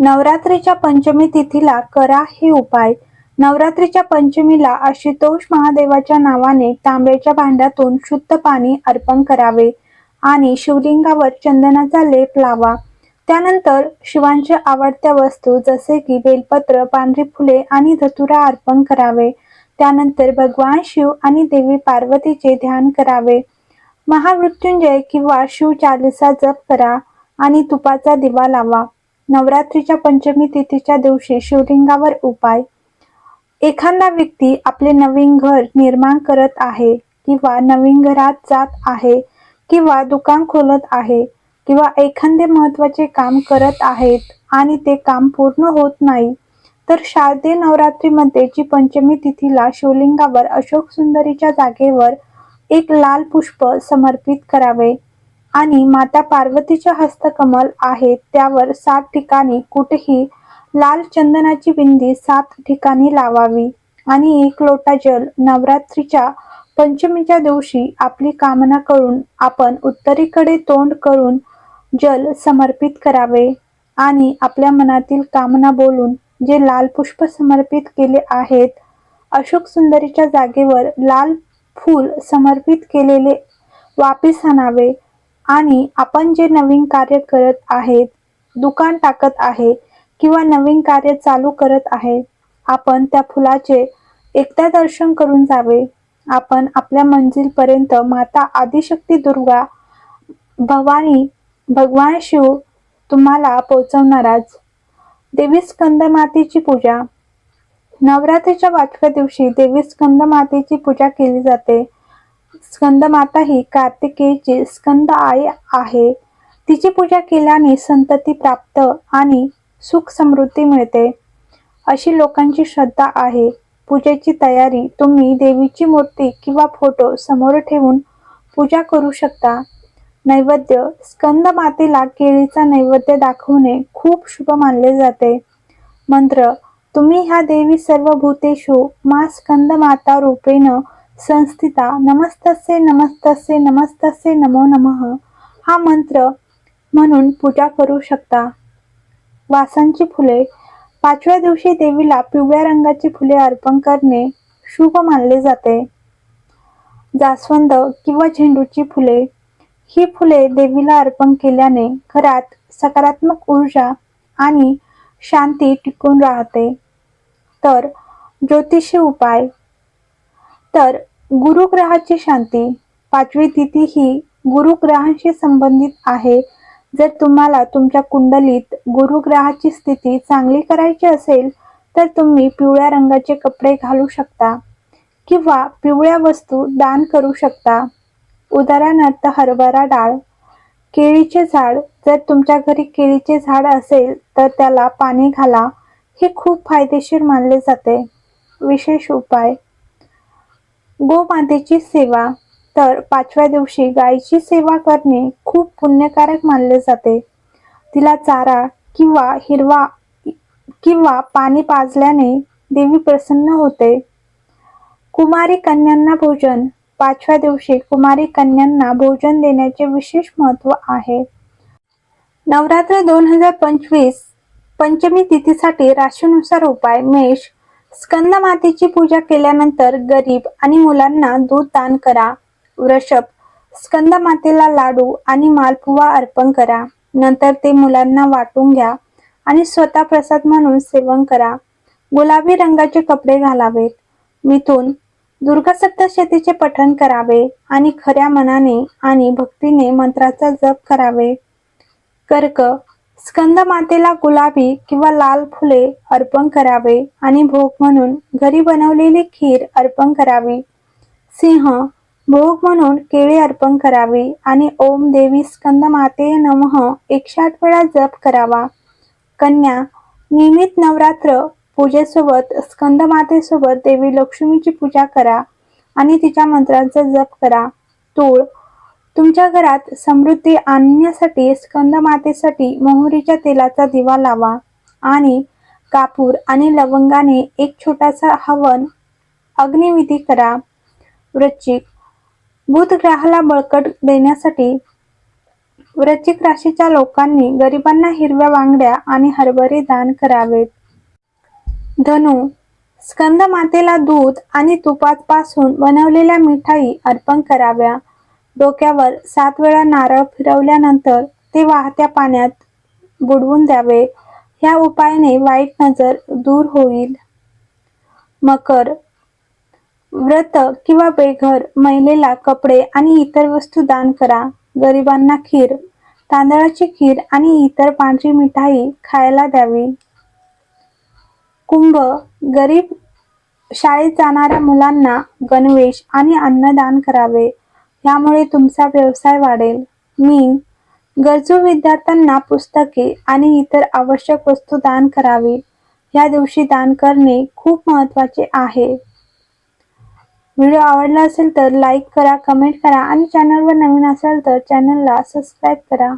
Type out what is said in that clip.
नवरात्रीच्या पंचमी तिथीला करा हे उपाय. नवरात्रीच्या पंचमीला आशुतोष महादेवाच्या नावाने तांब्याच्या भांड्यातून शुद्ध पाणी अर्पण करावे आणि शिवलिंगावर चंदनाचा लेप लावा. त्यानंतर शिवांच्या आवडत्या वस्तू जसे की बेलपत्र पांढरी फुले आणि धतुरा अर्पण करावे. त्यानंतर भगवान शिव आणि देवी पार्वतीचे ध्यान करावे. महामृत्युंजय किंवा शिव चालिसा जप करा आणि तुपाचा दिवा लावा. नवरात्रीच्या पंचमी तिथीच्या दिवशी शिवलिंगावर उपाय. एखादा व्यक्ती आपले नवीन घर निर्माण करत आहे किंवा नवीन घरात जात आहे किंवा दुकान खोलत आहे किंवा एखादे महत्त्वाचे काम करत आहेत आणि ते काम पूर्ण होत नाही तर शारदीय नवरात्रीमध्ये जी पंचमी तिथीला शिवलिंगावर अशोक सुंदरीच्या जागेवर एक लाल पुष्प समर्पित करावे. आणि माता पार्वतीच्या हस्तकमल आहे त्यावर सात ठिकाणी कुठेही लाल चंदनाची बिंदी सात ठिकाणी लावावी. आणि एक लोटा जल नवरात्रीच्या पंचमीच्या दिवशी आपली कामना करून आपण उत्तरेकडे तोंड करून जल समर्पित करावे आणि आपल्या मनातील कामना बोलून जे लाल पुष्प समर्पित केले आहेत अशोक सुंदरीच्या जागेवर लाल फूल समर्पित केलेले वापिस आणावे. आणि आपण जे नवीन कार्य करत आहेत दुकान टाकत आहे किंवा नवीन कार्य चालू करत आहे आपण त्या फुलाचे एकदा दर्शन करून जावे. आपण आपल्या मंजिलपर्यंत माता आदिशक्ती दुर्गा भवानी भगवान शिव तुम्हाला पोचवणारच देवी स्कंद मातेची पूजा. नवरात्रीच्या पाचव्या दिवशी देवी स्कंद मातेची पूजा केली जाते. स्कंदमाता ही कार्तिकेयची स्कंद आई आहे. तिची पूजा केल्याने संतती प्राप्त आणि सुख समृद्धी मिळते. अशी लोकांची श्रद्धा आहे. पूजेची तयारी तुम्ही देवीची मूर्ती किंवा फोटो समोर ठेवून पूजा करू शकता. नैवेद्य स्कंद मातेला केळीचा नैवेद्य दाखवणे खूप शुभ मानले जाते. मंत्र तुम्ही ह्या देवी सर्व भूतेषु मा स्कंद माता रूपेण संस्थिता नमस्तस्य नमस्तस्य नमस्तस्य नमो नमः हा मंत्र म्हणून पूजा करू शकता. वासांची फुले पाचव्या दिवशी देवीला पिवळ्या रंगाची फुले अर्पण करणे शुभ मानले जाते. जास्वंद किंवा झेंडूची फुले ही फुले देवीला अर्पण केल्याने घरात सकारात्मक ऊर्जा आणि शांती टिकून राहते. तर ज्योतिषी उपाय. तर गुरुग्रहाची शांती. पाचवी तिथी ही गुरुग्रहांशी संबंधित आहे. जर तुम्हाला तुमच्या कुंडलीत गुरुग्रहाची स्थिती चांगली करायची असेल तर तुम्ही पिवळ्या रंगाचे कपडे घालू शकता किंवा पिवळ्या वस्तू दान करू शकता. उदाहरणार्थ हरभरा डाळ. केळीचे झाड. जर तुमच्या घरी केळीचे झाड असेल तर त्याला पाणी घाला. हे खूप फायदेशीर मानले जाते. विशेष उपाय. गोमातेची सेवा. तर पाचव्या दिवशी गायीची सेवा करणे खूप पुण्यकारक मानले जाते. तिला चारा किंवा हिरवा किंवा पाणी पाजल्याने देवी प्रसन्न होते. कुमारी कन्यांना भोजन. पाचव्या दिवशी कुमारी कन्यांना भोजन देण्याचे विशेष महत्त्व आहे. नवरात्र दोन हजार पंचवीस पंचमी तिथीसाठी राशीनुसार उपाय मेष स्कंद मातेची पूजा केल्यानंतर गरीब आणि मुलांना दूध दान करा. वृषभ स्कंद मातेला लाडू आणि मालपुवा अर्पण करा. नंतर ते मुलांना वाटून घ्या आणि स्वतः प्रसाद म्हणून सेवन करा. गुलाबी रंगाचे कपडे घालावेत. मिथून दुर्गा सप्तशतीचे पठण करावे आणि खऱ्या मनाने आणि भक्तीने मंत्राचा जप करावे. कर्क स्कंद मातेला गुलाबी किंवा लाल फुले अर्पण करावे आणि भोग म्हणून घरी बनवलेली खीर अर्पण करावी. सिंह भोग म्हणून केळी अर्पण करावी आणि ओम देवी स्कंद माते नमः एकशे आठ वेळा जप करावा. कन्या नियमित नवरात्र पूजेसोबत स्कंद मातेसोबत देवी लक्ष्मीची पूजा करा आणि तिच्या मंत्रांचा जप करा. तूळ तुमच्या घरात समृद्धी आणण्यासाठी स्कंद मातेसाठी मोहरीच्या तेलाचा दिवा लावा आणि कापूर आणि लवंगाने एक छोटासा हवन अग्निविधी करा. वृश्चिक बुध ग्रहाला बळकट देण्यासाठी वृश्चिक राशीच्या लोकांनी गरिबांना हिरव्या वांगड्या आणि हरभरे दान करावेत. धनु स्कंद मातेला दूध आणि तुपापासून बनवलेल्या मिठाई अर्पण कराव्या. डोक्यावर सात वेळा नारळ फिरवल्यानंतर ते वाहत्या पाण्यात बुडवून द्यावे. ह्या उपायाने वाईट नजर दूर होईल. मकर व्रत किंवा बेघर महिलेला कपडे आणि इतर वस्तू दान करा. गरिबांना खीर तांदळाची खीर आणि इतर पांढरी मिठाई खायला द्यावी. कुंभ गरीब शाळेत जाणाऱ्या मुलांना गणवेश आणि अन्नदान करावे. यामुळे तुमचा व्यवसाय वाढेल. मी गरजू विद्यार्थ्यांना पुस्तके आणि इतर आवश्यक वस्तू दान करावी. या दिवशी दान करणे खूप महत्त्वाचे आहे. व्हिडिओ आवडला असेल तर लाईक करा कमेंट करा आणि चॅनलवर नवीन असाल तर चॅनलला सबस्क्राईब करा.